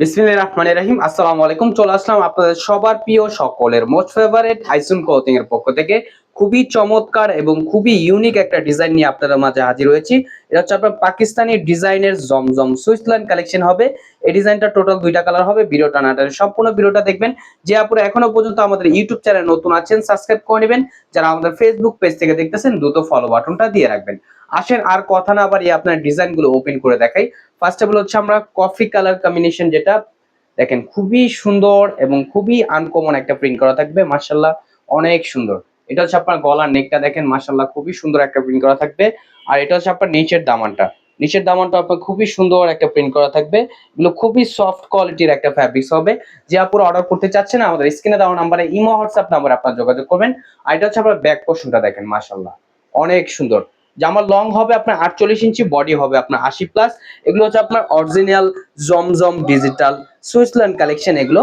বিসমিল্লাহির রহমানির রহিম। আসসালামু আলাইকুম। চলে আসলাম আপনাদের সবার প্রিয় সকলের মোস্ট ফেভারিট হাইসুন কোচিং এর পক্ষ থেকে। খুবই চমৎকার এবং খুবই ইউনিক একটা ডিজাইন নিয়ে আপনাদের মাঝে হাজির হয়েছি। এটা হচ্ছে আপনার পাকিস্তানি ডিজাইনের জমজম সুইসল্যান্ড কালেকশন হবে। এই ডিজাইনটা টোটাল দুইটা কালার হবে, ভিডিওটা নাটার সম্পূর্ণ ভিডিওটা দেখবেন। যে আপুরা এখনও পর্যন্ত আমাদের ইউটিউব চ্যানেল নতুন আছেন সাবস্ক্রাইব করে নেবেন। যারা আমাদের ফেসবুক পেজ থেকে দেখতেছেন, দ্রুত ফলো বাটনটা দিয়ে রাখবেন। আসেন আর কথা না বাড়িয়ে আপনার ডিজাইনগুলো ওপেন করে দেখাই। ফার্স্ট অফ অল হচ্ছে আমরা কফি কালার কম্বিনেশন যেটা, দেখেন খুবই সুন্দর এবং খুবই আনকমন একটা প্রিন্ট করা থাকবে মার্শাল্লাহ অনেক সুন্দর। এটা হচ্ছে আপনার গলার নেকটা দেখেন মার্শাল্লাহ খুবই সুন্দর একটা প্রিন্ট করা থাকবে। আর এটা হচ্ছে আপনার নিচের দামানটা। নিচের দামানটা আপনার খুবই সুন্দর একটা প্রিন্ট করা থাকবে। এগুলো খুবই সফট কোয়ালিটির একটা ফ্যাব্রিক্স হবে। যে আপুরা অর্ডার করতে চাচ্ছেন আমাদের স্ক্রিনে দেওয়া নাম্বারে ইমো হোয়াটসঅ্যাপ নাম্বারে আপনার যোগাযোগ করবেন। আর এটা হচ্ছে আপনার ব্যাক পোর্শনটা দেখেন মার্শাল্লাহ অনেক সুন্দর। জামার লং হবে, আপনার আটচল্লিশ ইঞ্চি বডি হবে, আপনার আশি প্লাস এগুলো হচ্ছে আপনার অরিজিনাল জমজম ডিজিটাল সুইসল্যান্ড কালেকশন এগুলো।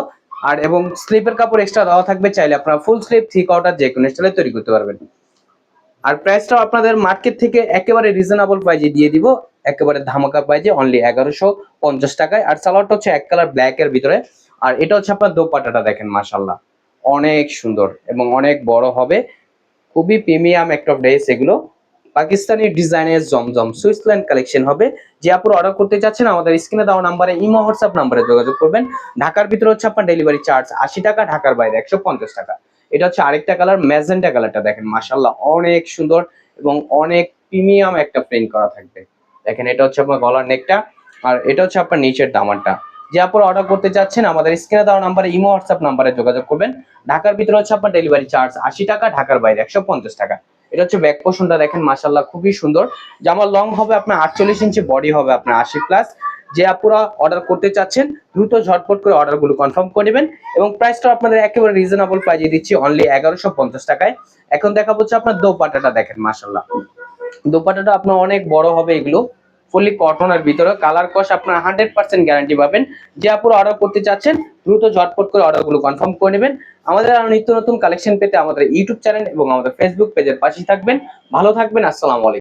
আর এবং স্লিপের কাপড় এক্সট্রা দেওয়া থাকবে, চাইলে আপনারা ফুল স্লিপ থ্রি কোয়ার্টার যে কোনো স্টাইলে তৈরি করতে পারবেন। আর প্রাইসটাও আপনাদের মার্কেট থেকে একেবারে রিজনেবল প্রাইজে দিয়ে দিব। একেবারে ধামাকা প্রাইজে অনলি এগারোশো পঞ্চাশ টাকায়। আর সালোয়ারটা হচ্ছে এক কালার ব্ল্যাক এর ভিতরে। আর এটা হচ্ছে আপনার দোপাটাটা দেখেন মাসাল্লাহ অনেক সুন্দর এবং অনেক বড় হবে। খুবই প্রিমিয়াম একটা ড্রেস এগুলো। পাকিস্তানি ডিজাইনের জমজম সুইসল্যান্ড কালেকশন হবে। যে আপনারা অর্ডার করতে চাচ্ছেন আমাদের স্ক্রিনে দেওয়া নাম্বারে ইমো, হোয়াটসঅ্যাপ নাম্বারে যোগাযোগ করবেন। ঢাকার ভিতরে হচ্ছে আপনার ডেলিভারি চার্জ আশি টাকা, ঢাকার বাইরে একশো পঞ্চাশ টাকা। এটা হচ্ছে আরেকটা কালার ম্যাজেন্টা কালারটা দেখেন। মাসাল্লাহ অনেক সুন্দর এবং অনেক প্রিমিয়াম একটা প্রিন্ট করা থাকবে। দেখেন, এটা হচ্ছে আপনার গলার নেকটা আর এটা হচ্ছে আপনার নিচের দামানটা। যে আপনারা অর্ডার করতে চাচ্ছেন আমাদের স্ক্রিনে দেওয়া নাম্বারে ইমো, হোয়াটসঅ্যাপ নাম্বারে যোগাযোগ করবেন। ঢাকার ভিতরে হচ্ছে আপনার ডেলিভারি চার্জ আশি টাকা, ঢাকার বাইরে একশো পঞ্চাশ টাকা। এটা হচ্ছে ব্যাক পোর্শনটা দেখেন মাসাল্লাহ খুবই সুন্দর। জামার লং হবে, আপনার আটচল্লিশ ইঞ্চি বডি হবে আপনার আশি প্লাস যে আপুরা অর্ডার করতে চাচ্ছেন, দ্রুত ঝটপট করে অর্ডারগুলো কনফার্ম করে নেবেন এবং প্রাইসটা আপনাদের একেবারে রিজনেবল প্রাইজে দিচ্ছি অনলি এগারোশো পঞ্চাশ টাকায়। এখন দেখা হচ্ছে আপনার দোপাটাটা দেখেন মাসাল্লাহ দোপাটাটা আপনার অনেক বড় হবে এগুলো। ফুলি কটনের ভিতরে কালার কস আপনারা হান্ড্রেড পার্সেন্ট গ্যারান্টি পাবেন। যে আপুরা অর্ডার করতে চাচ্ছেন, দ্রুত ঝটপট করে অর্ডারগুলো কনফার্ম করে নেবেন। আমাদের আরও নিত্য নতুন কালেকশন পেতে আমাদের ইউটিউব চ্যানেল এবং আমাদের ফেসবুক পেজের পাশে থাকবেন। ভালো থাকবেন, আসসালামু আলাইকুম।